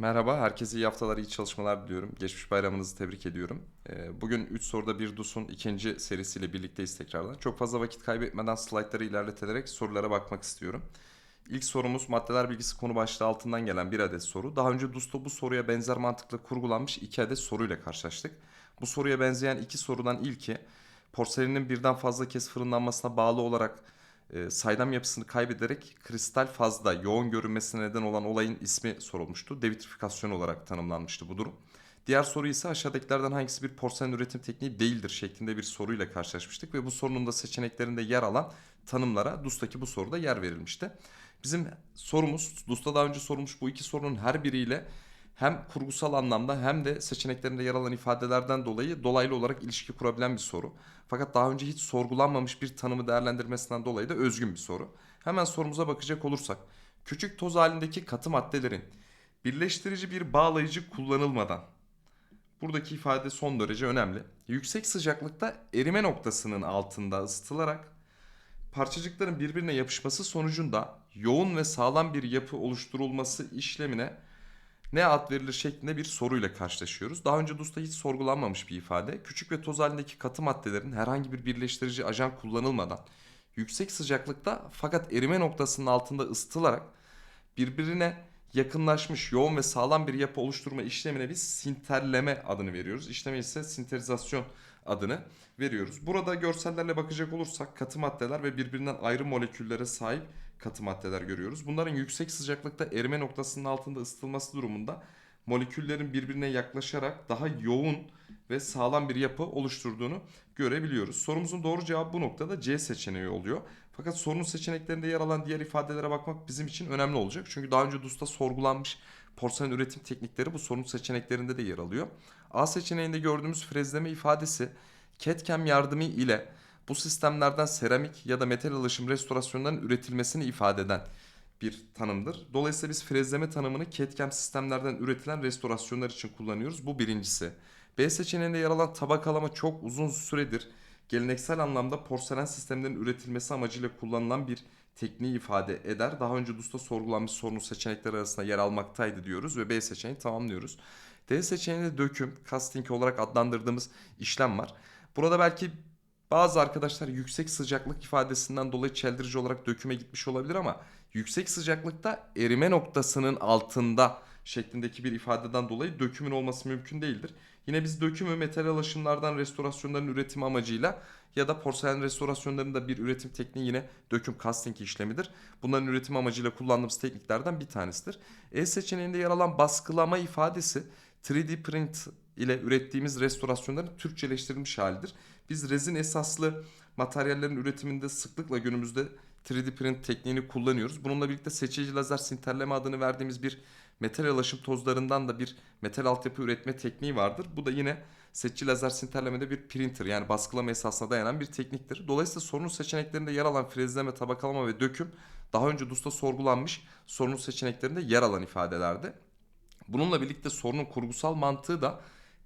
Merhaba, herkese iyi haftalar, iyi çalışmalar diliyorum. Geçmiş bayramınızı tebrik ediyorum. Ee, Bugün 3 soruda bir DUS'un ikinci serisiyle birlikteyiz tekrardan. Çok fazla vakit kaybetmeden slaytları ilerleterek sorulara bakmak istiyorum. İlk sorumuz maddeler bilgisi konu başlığı altından gelen bir adet soru. Daha önce DUS'ta bu soruya benzer mantıkla kurgulanmış iki adet soruyla karşılaştık. Bu soruya benzeyen iki sorudan ilki porselenin birden fazla kez fırınlanmasına bağlı olarak e, saydam yapısını kaybederek kristal fazda yoğun görünmesine neden olan olayın ismi sorulmuştu. Devitrifikasyon olarak tanımlanmıştı bu durum. Diğer soru ise aşağıdakilerden hangisi bir porselen üretim tekniği değildir şeklinde bir soruyla karşılaşmıştık ve bu sorunun da seçeneklerinde yer alan tanımlara DUS'taki bu soruda yer verilmişti. Bizim sorumuz, DUS'ta daha önce sorulmuş bu iki sorunun her biriyle hem kurgusal anlamda hem de seçeneklerinde yer alan ifadelerden dolayı dolaylı olarak ilişki kurabilen bir soru. Fakat daha önce hiç sorgulanmamış bir tanımı değerlendirmesinden dolayı da özgün bir soru. Hemen sorumuza bakacak olursak, küçük toz halindeki katı maddelerin birleştirici bir bağlayıcı kullanılmadan Buradaki ifade son derece önemli. Yüksek sıcaklıkta erime noktasının altında ısıtılarak parçacıkların birbirine yapışması sonucunda yoğun ve sağlam bir yapı oluşturulması işlemine ne ad verilir şeklinde bir soruyla karşılaşıyoruz. Daha önce DUS'ta hiç sorgulanmamış bir ifade. Küçük ve toz halindeki katı maddelerin herhangi bir birleştirici ajan kullanılmadan yüksek sıcaklıkta fakat erime noktasının altında ısıtılarak birbirine yakınlaşmış yoğun ve sağlam bir yapı oluşturma işlemine biz sinterleme adını veriyoruz. İşleme ise sinterizasyon adını veriyoruz. Burada görsellerle bakacak olursak katı maddeler ve birbirinden ayrı moleküllere sahip katı maddeler görüyoruz. Bunların yüksek sıcaklıkta erime noktasının altında ısıtılması durumunda moleküllerin birbirine yaklaşarak daha yoğun ve sağlam bir yapı oluşturduğunu görebiliyoruz. Sorumuzun doğru cevabı bu noktada C seçeneği oluyor. Fakat sorunun seçeneklerinde yer alan diğer ifadelere bakmak bizim için önemli olacak. Çünkü daha önce DUS'ta sorgulanmış porselen üretim teknikleri bu sorunun seçeneklerinde de yer alıyor. A seçeneğinde gördüğümüz frezleme ifadesi CAD-CAM yardımı ile bu sistemlerden seramik ya da metal alışım restorasyonların üretilmesini ifade eden bir tanımdır. Dolayısıyla biz frezleme tanımını CAD-CAM sistemlerden üretilen restorasyonlar için kullanıyoruz. Bu birincisi. B seçeneğinde yer alan tabakalama çok uzun süredir geleneksel anlamda porselen sistemlerin üretilmesi amacıyla kullanılan bir tekniği ifade eder. Daha önce DUS'ta sorgulanmış sorunun seçenekleri arasında yer almaktaydı diyoruz ve B seçeneğini tamamlıyoruz. D seçeneğinde döküm, casting olarak adlandırdığımız işlem var. Burada belki bazı arkadaşlar yüksek sıcaklık ifadesinden dolayı çeldirici olarak döküme gitmiş olabilir ama yüksek sıcaklıkta erime noktasının altında şeklindeki bir ifadeden dolayı dökümün olması mümkün değildir. Yine biz dökümü metal alaşımlardan restorasyonların üretimi amacıyla ya da porselen restorasyonlarında bir üretim tekniği yine döküm casting işlemidir. Bunların üretim amacıyla kullandığımız tekniklerden bir tanesidir. E seçeneğinde yer alan baskılama ifadesi 3D print ile ürettiğimiz restorasyonların Türkçeleştirilmiş halidir. Biz rezin esaslı materyallerin üretiminde sıklıkla günümüzde 3D print tekniğini kullanıyoruz. Bununla birlikte seçici lazer sinterleme adını verdiğimiz bir metal alaşım tozlarından da bir metal altyapı üretme tekniği vardır. Bu da yine seçici lazer sinterlemede bir printer yani baskılama esasına dayanan bir tekniktir. Dolayısıyla sorunun seçeneklerinde yer alan frezleme, tabakalama ve döküm daha önce DUS'ta sorgulanmış sorunun seçeneklerinde yer alan ifadelerdi. Bununla birlikte sorunun kurgusal mantığı da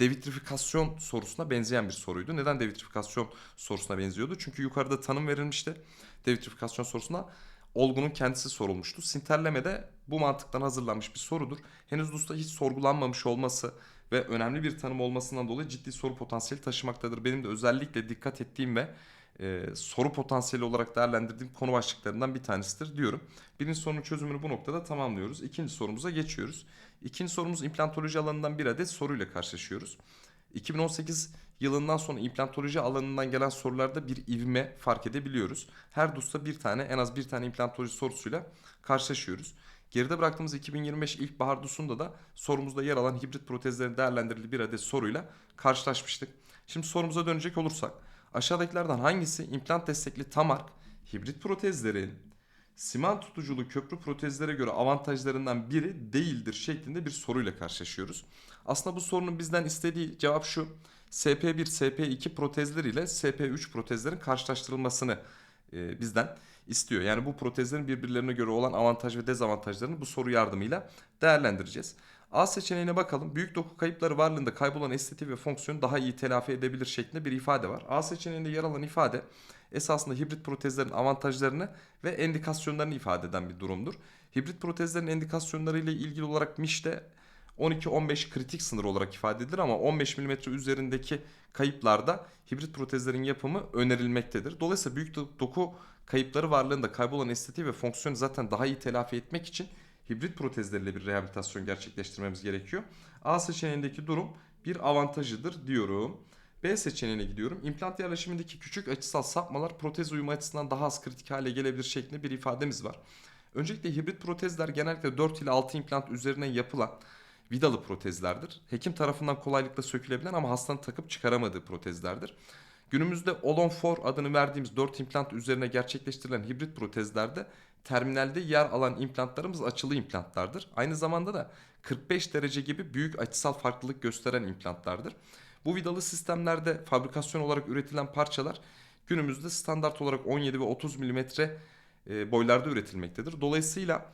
devitrifikasyon sorusuna benzeyen bir soruydu. Neden devitrifikasyon sorusuna benziyordu? Çünkü yukarıda tanım verilmişti. Devitrifikasyon sorusuna olgunun kendisi sorulmuştu. Sinterleme de bu mantıktan hazırlanmış bir sorudur. Henüz DUS'ta hiç sorgulanmamış olması ve önemli bir tanım olmasından dolayı ciddi soru potansiyeli taşımaktadır. Benim de özellikle dikkat ettiğim ve e, soru potansiyeli olarak değerlendirdiğim konu başlıklarından bir tanesidir diyorum. Birinci sorunun çözümünü bu noktada tamamlıyoruz. İkinci sorumuza geçiyoruz. İkinci sorumuz implantoloji alanından bir adet soruyla karşılaşıyoruz. 2018 yılından sonra implantoloji alanından gelen sorularda bir ivme fark edebiliyoruz. Her DUS'ta bir tane en az bir tane implantoloji sorusuyla karşılaşıyoruz. Geride bıraktığımız 2025 ilkbahar DUS'unda da sorumuzda yer alan hibrit protezlerin değerlendirildiği bir adet soruyla karşılaşmıştık. Şimdi sorumuza dönecek olursak aşağıdakilerden hangisi implant destekli tamark hibrit protezlerin siman tutuculu köprü protezlere göre avantajlarından biri değildir şeklinde bir soruyla karşılaşıyoruz. Aslında bu sorunun bizden istediği cevap şu. SP1, SP2 protezler ile SP3 protezlerin karşılaştırılmasını e, bizden istiyor. Yani bu protezlerin birbirlerine göre olan avantaj ve dezavantajlarını bu soru yardımıyla değerlendireceğiz. A seçeneğine bakalım. Büyük doku kayıpları varlığında kaybolan estetiği ve fonksiyonu daha iyi telafi edebilir şeklinde bir ifade var. A seçeneğinde yer alan ifade esasında hibrit protezlerin avantajlarını ve endikasyonlarını ifade eden bir durumdur. Hibrit protezlerin endikasyonları ile ilgili olarak MIŞ'te 12-15 kritik sınır olarak ifade edilir ama 15 mm üzerindeki kayıplarda hibrit protezlerin yapımı önerilmektedir. Dolayısıyla büyük do- doku kayıpları varlığında kaybolan estetiği ve fonksiyonu zaten daha iyi telafi etmek için hibrit protezleriyle bir rehabilitasyon gerçekleştirmemiz gerekiyor. A seçeneğindeki durum bir avantajıdır diyorum. B seçeneğine gidiyorum. İmplant yerleşimindeki küçük açısal sapmalar protez uyumu açısından daha az kritik hale gelebilir şeklinde bir ifademiz var. Öncelikle hibrit protezler genellikle 4 ile 6 implant üzerine yapılan vidalı protezlerdir. Hekim tarafından kolaylıkla sökülebilen ama hastanın takıp çıkaramadığı protezlerdir. Günümüzde Olon 4 adını verdiğimiz 4 implant üzerine gerçekleştirilen hibrit protezlerde terminalde yer alan implantlarımız açılı implantlardır. Aynı zamanda da 45 derece gibi büyük açısal farklılık gösteren implantlardır. Bu vidalı sistemlerde fabrikasyon olarak üretilen parçalar günümüzde standart olarak 17 ve 30 milimetre e, boylarda üretilmektedir. Dolayısıyla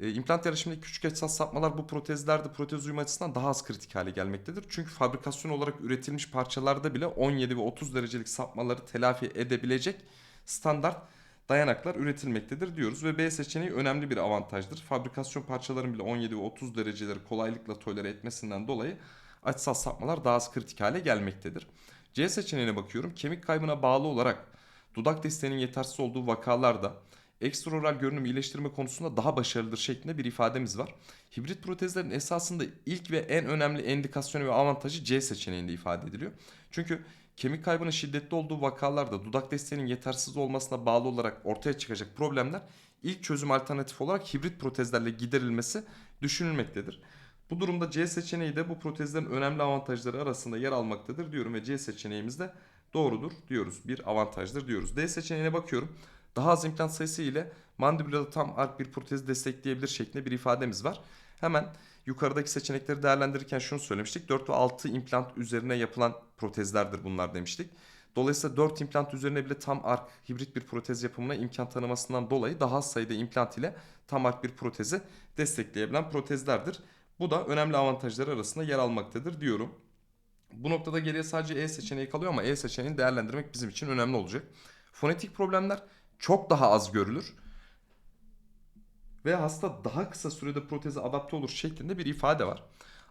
e, implant yarışımındaki küçük açısal sapmalar bu protezlerde protez uyum açısından daha az kritik hale gelmektedir. Çünkü fabrikasyon olarak üretilmiş parçalarda bile 17 ve 30 derecelik sapmaları telafi edebilecek standart dayanaklar üretilmektedir diyoruz ve B seçeneği önemli bir avantajdır. Fabrikasyon parçaların bile 17 ve 30 dereceleri kolaylıkla tolere etmesinden dolayı açısal sapmalar daha az kritik hale gelmektedir. C seçeneğine bakıyorum. Kemik kaybına bağlı olarak dudak desteğinin yetersiz olduğu vakalarda ekstraoral görünüm iyileştirme konusunda daha başarılıdır şeklinde bir ifademiz var. Hibrit protezlerin esasında ilk ve en önemli endikasyonu ve avantajı C seçeneğinde ifade ediliyor. Çünkü kemik kaybının şiddetli olduğu vakalarda dudak desteğinin yetersiz olmasına bağlı olarak ortaya çıkacak problemler ilk çözüm alternatif olarak hibrit protezlerle giderilmesi düşünülmektedir. Bu durumda C seçeneği de bu protezlerin önemli avantajları arasında yer almaktadır diyorum ve C seçeneğimiz de doğrudur diyoruz. Bir avantajdır diyoruz. D seçeneğine bakıyorum. Daha az implant sayısı ile mandibülalı tam ark bir protezi destekleyebilir şeklinde bir ifademiz var. Hemen yukarıdaki seçenekleri değerlendirirken şunu söylemiştik. 4 ve 6 implant üzerine yapılan protezlerdir bunlar demiştik. Dolayısıyla 4 implant üzerine bile tam ark hibrit bir protez yapımına imkan tanımasından dolayı daha az sayıda implant ile tam ark bir protezi destekleyebilen protezlerdir. Bu da önemli avantajları arasında yer almaktadır diyorum. Bu noktada geriye sadece E seçeneği kalıyor ama E seçeneğini değerlendirmek bizim için önemli olacak. Fonetik problemler çok daha az görülür ve hasta daha kısa sürede proteze adapte olur şeklinde bir ifade var.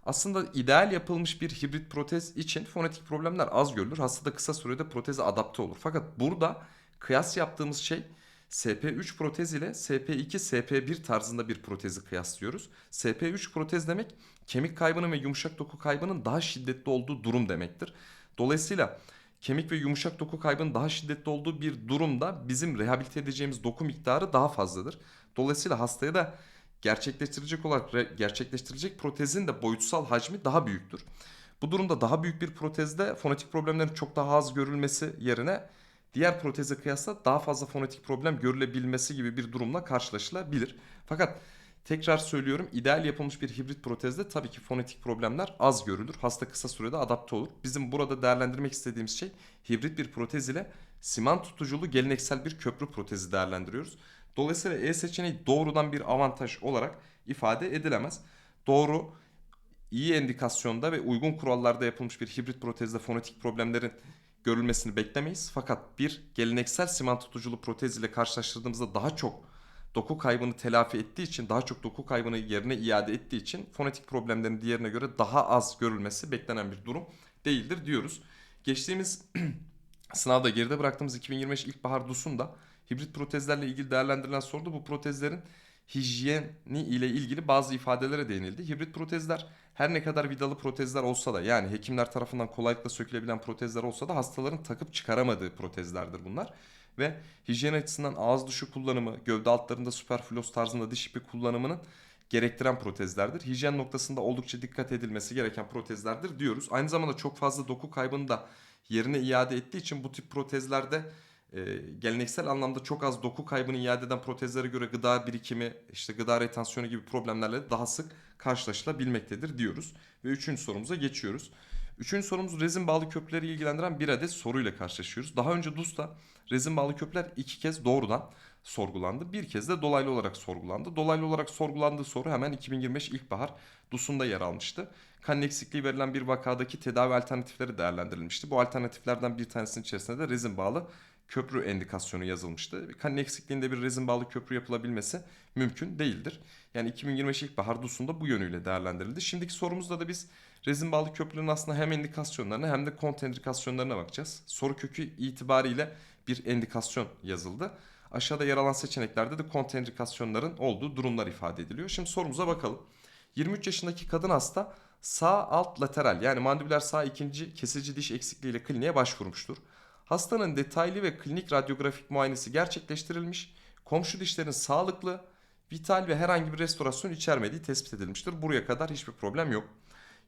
Aslında ideal yapılmış bir hibrit protez için fonetik problemler az görülür. Hasta da kısa sürede proteze adapte olur. Fakat burada kıyas yaptığımız şey SP3 protez ile SP2, SP1 tarzında bir protezi kıyaslıyoruz. SP3 protez demek kemik kaybının ve yumuşak doku kaybının daha şiddetli olduğu durum demektir. Dolayısıyla kemik ve yumuşak doku kaybının daha şiddetli olduğu bir durumda bizim rehabilite edeceğimiz doku miktarı daha fazladır. Dolayısıyla hastaya da gerçekleştirecek olarak re- gerçekleştirecek protezin de boyutsal hacmi daha büyüktür. Bu durumda daha büyük bir protezde fonetik problemlerin çok daha az görülmesi yerine diğer proteze kıyasla daha fazla fonetik problem görülebilmesi gibi bir durumla karşılaşılabilir. Fakat tekrar söylüyorum ideal yapılmış bir hibrit protezde tabii ki fonetik problemler az görülür. Hasta kısa sürede adapte olur. Bizim burada değerlendirmek istediğimiz şey hibrit bir protez ile siman tutuculu geleneksel bir köprü protezi değerlendiriyoruz. Dolayısıyla E seçeneği doğrudan bir avantaj olarak ifade edilemez. Doğru iyi endikasyonda ve uygun kurallarda yapılmış bir hibrit protezde fonetik problemlerin görülmesini beklemeyiz. Fakat bir geleneksel siman tutuculu protez ile karşılaştırdığımızda daha çok doku kaybını telafi ettiği için, daha çok doku kaybını yerine iade ettiği için fonetik problemlerin diğerine göre daha az görülmesi beklenen bir durum değildir diyoruz. Geçtiğimiz sınavda geride bıraktığımız 2025 ilkbahar DUS'unda hibrit protezlerle ilgili değerlendirilen soruda bu protezlerin hijyeni ile ilgili bazı ifadelere değinildi. Hibrit protezler her ne kadar vidalı protezler olsa da yani hekimler tarafından kolaylıkla sökülebilen protezler olsa da hastaların takıp çıkaramadığı protezlerdir bunlar. Ve hijyen açısından ağız dışı kullanımı, gövde altlarında süperflos tarzında diş ipi kullanımının gerektiren protezlerdir. Hijyen noktasında oldukça dikkat edilmesi gereken protezlerdir diyoruz. Aynı zamanda çok fazla doku kaybını da yerine iade ettiği için bu tip protezlerde e, geleneksel anlamda çok az doku kaybını iade eden protezlere göre gıda birikimi, işte gıda retansiyonu gibi problemlerle daha sık karşılaşılabilmektedir diyoruz. Ve üçüncü sorumuza geçiyoruz. Üçüncü sorumuz rezin bağlı köprüleri ilgilendiren bir adet soruyla karşılaşıyoruz. Daha önce DUS'ta rezin bağlı köprüler iki kez doğrudan sorgulandı. Bir kez de dolaylı olarak sorgulandı. Dolaylı olarak sorgulandığı soru hemen 2025 ilkbahar DUS'unda yer almıştı. Kan eksikliği verilen bir vakadaki tedavi alternatifleri değerlendirilmişti. Bu alternatiflerden bir tanesinin içerisinde de rezin bağlı köprü endikasyonu yazılmıştı. Kan eksikliğinde bir rezin bağlı köprü yapılabilmesi mümkün değildir. Yani 2025 ilkbahar DUS'unda bu yönüyle değerlendirildi. Şimdiki sorumuzda da biz rezin bağlı köprülerin aslında hem indikasyonlarına hem de kontrindikasyonlarına bakacağız. Soru kökü itibariyle bir endikasyon yazıldı. Aşağıda yer alan seçeneklerde de kontrindikasyonların olduğu durumlar ifade ediliyor. Şimdi sorumuza bakalım. 23 yaşındaki kadın hasta sağ alt lateral yani mandibüler sağ ikinci kesici diş eksikliğiyle kliniğe başvurmuştur. Hastanın detaylı ve klinik radyografik muayenesi gerçekleştirilmiş. Komşu dişlerin sağlıklı, vital ve herhangi bir restorasyon içermediği tespit edilmiştir. Buraya kadar hiçbir problem yok.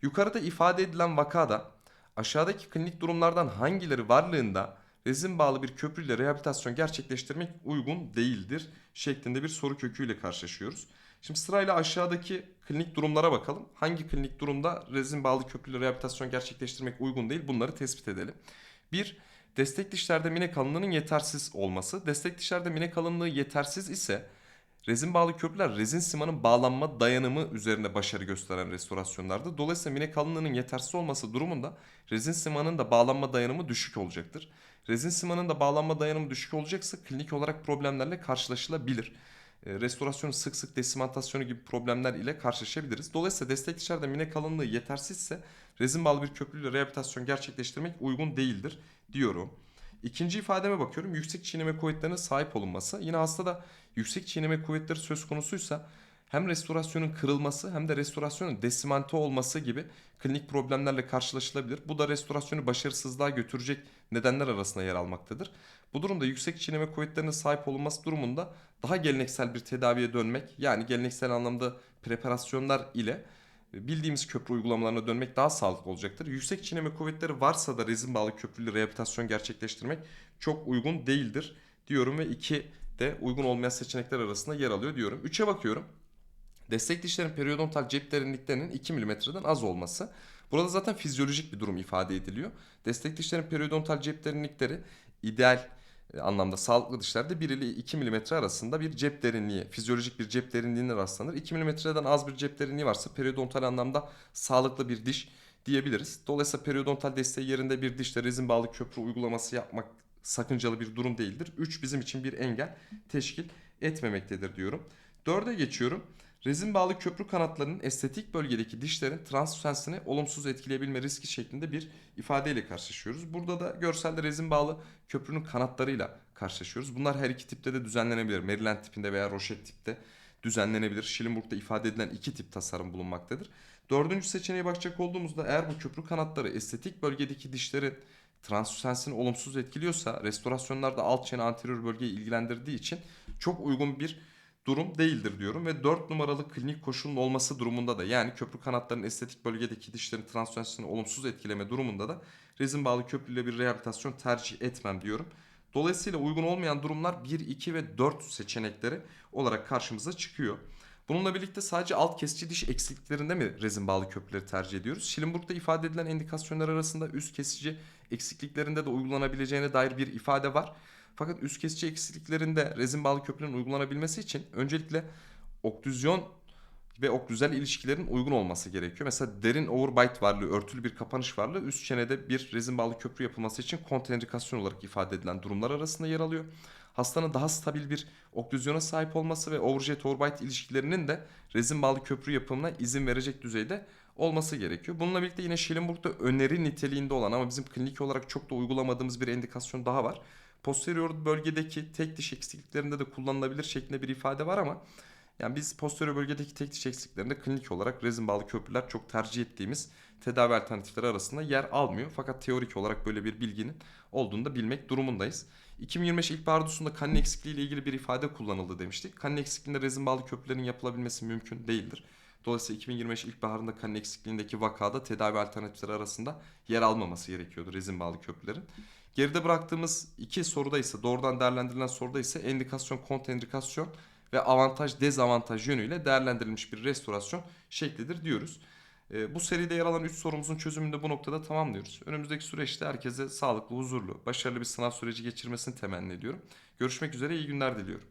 Yukarıda ifade edilen vakada aşağıdaki klinik durumlardan hangileri varlığında rezin bağlı bir köprüyle rehabilitasyon gerçekleştirmek uygun değildir şeklinde bir soru köküyle karşılaşıyoruz. Şimdi sırayla aşağıdaki klinik durumlara bakalım. Hangi klinik durumda rezin bağlı köprüyle rehabilitasyon gerçekleştirmek uygun değil bunları tespit edelim. 1. Destek dişlerde mine kalınlığının yetersiz olması. Destek dişlerde mine kalınlığı yetersiz ise rezin bağlı köprüler rezin simanın bağlanma dayanımı üzerinde başarı gösteren restorasyonlardır. Dolayısıyla mine kalınlığının yetersiz olması durumunda rezin simanın da bağlanma dayanımı düşük olacaktır. Rezin simanın da bağlanma dayanımı düşük olacaksa klinik olarak problemlerle karşılaşılabilir. E, Restorasyonu sık sık desimantasyonu gibi problemler ile karşılaşabiliriz. Dolayısıyla destek dışarıda mine kalınlığı yetersizse rezin bağlı bir köprüyle rehabilitasyon gerçekleştirmek uygun değildir diyorum. İkinci ifademe bakıyorum. Yüksek çiğneme kuvvetlerine sahip olunması. Yine hastada yüksek çiğneme kuvvetleri söz konusuysa hem restorasyonun kırılması hem de restorasyonun desimante olması gibi klinik problemlerle karşılaşılabilir. Bu da restorasyonu başarısızlığa götürecek nedenler arasında yer almaktadır. Bu durumda yüksek çiğneme kuvvetlerine sahip olunması durumunda daha geleneksel bir tedaviye dönmek yani geleneksel anlamda preparasyonlar ile bildiğimiz köprü uygulamalarına dönmek daha sağlıklı olacaktır. Yüksek çiğneme kuvvetleri varsa da rezin bağlı köprülü rehabilitasyon gerçekleştirmek çok uygun değildir diyorum ve 2 de uygun olmayan seçenekler arasında yer alıyor diyorum. 3'e bakıyorum. Destek dişlerin periyodontal cep derinliklerinin 2 mm'den az olması. Burada zaten fizyolojik bir durum ifade ediliyor. Destek dişlerin periyodontal cep derinlikleri ideal anlamda sağlıklı dişlerde 1 ile 2 mm arasında bir cep derinliği, fizyolojik bir cep derinliğine rastlanır. 2 mm'den az bir cep derinliği varsa periyodontal anlamda sağlıklı bir diş diyebiliriz. Dolayısıyla periyodontal desteği yerinde bir dişle rezin bağlı köprü uygulaması yapmak sakıncalı bir durum değildir. 3 bizim için bir engel teşkil etmemektedir diyorum. 4'e geçiyorum. Rezin bağlı köprü kanatlarının estetik bölgedeki dişlerin transüsensini olumsuz etkileyebilme riski şeklinde bir ifadeyle karşılaşıyoruz. Burada da görselde rezin bağlı köprünün kanatlarıyla karşılaşıyoruz. Bunlar her iki tipte de düzenlenebilir. Maryland tipinde veya Rochette tipte düzenlenebilir. Schillingburg'da ifade edilen iki tip tasarım bulunmaktadır. Dördüncü seçeneğe bakacak olduğumuzda eğer bu köprü kanatları estetik bölgedeki dişlerin transüsensini olumsuz etkiliyorsa restorasyonlarda alt çene anterior bölgeyi ilgilendirdiği için çok uygun bir durum değildir diyorum ve 4 numaralı klinik koşulun olması durumunda da yani köprü kanatlarının estetik bölgedeki dişlerin transüsensini olumsuz etkileme durumunda da rezin bağlı köprüyle bir rehabilitasyon tercih etmem diyorum. Dolayısıyla uygun olmayan durumlar 1, 2 ve 4 seçenekleri olarak karşımıza çıkıyor. Bununla birlikte sadece alt kesici diş eksikliklerinde mi rezin bağlı köprüleri tercih ediyoruz? Schillingburg'da ifade edilen indikasyonlar arasında üst kesici eksikliklerinde de uygulanabileceğine dair bir ifade var. Fakat üst kesici eksikliklerinde rezin bağlı köprünün uygulanabilmesi için öncelikle oklüzyon ve oklüzel ilişkilerin uygun olması gerekiyor. Mesela derin overbite varlığı, örtülü bir kapanış varlığı üst çenede bir rezin bağlı köprü yapılması için kontraindikasyon olarak ifade edilen durumlar arasında yer alıyor. Hastanın daha stabil bir oklüzyona sahip olması ve overjet overbite ilişkilerinin de rezin bağlı köprü yapımına izin verecek düzeyde olması gerekiyor. Bununla birlikte yine Schillingburg'da öneri niteliğinde olan ama bizim klinik olarak çok da uygulamadığımız bir indikasyon daha var. Posterior bölgedeki tek diş eksikliklerinde de kullanılabilir şeklinde bir ifade var ama yani biz posterior bölgedeki tek diş eksikliklerinde klinik olarak rezin bağlı köprüler çok tercih ettiğimiz tedavi alternatifleri arasında yer almıyor. Fakat teorik olarak böyle bir bilginin olduğunu da bilmek durumundayız. 2025 ilkbahar dosunda kan eksikliği ile ilgili bir ifade kullanıldı demiştik. Kan eksikliğinde rezin bağlı köprülerin yapılabilmesi mümkün değildir. Dolayısıyla 2025 ilkbaharında kan eksikliğindeki vakada tedavi alternatifleri arasında yer almaması gerekiyordu rezin bağlı köprülerin. Geride bıraktığımız iki soruda ise doğrudan değerlendirilen soruda ise endikasyon, kontraindikasyon ve avantaj dezavantaj yönüyle değerlendirilmiş bir restorasyon şeklidir diyoruz. E, bu seride yer alan 3 sorumuzun çözümünü de bu noktada tamamlıyoruz. Önümüzdeki süreçte herkese sağlıklı, huzurlu, başarılı bir sınav süreci geçirmesini temenni ediyorum. Görüşmek üzere, iyi günler diliyorum.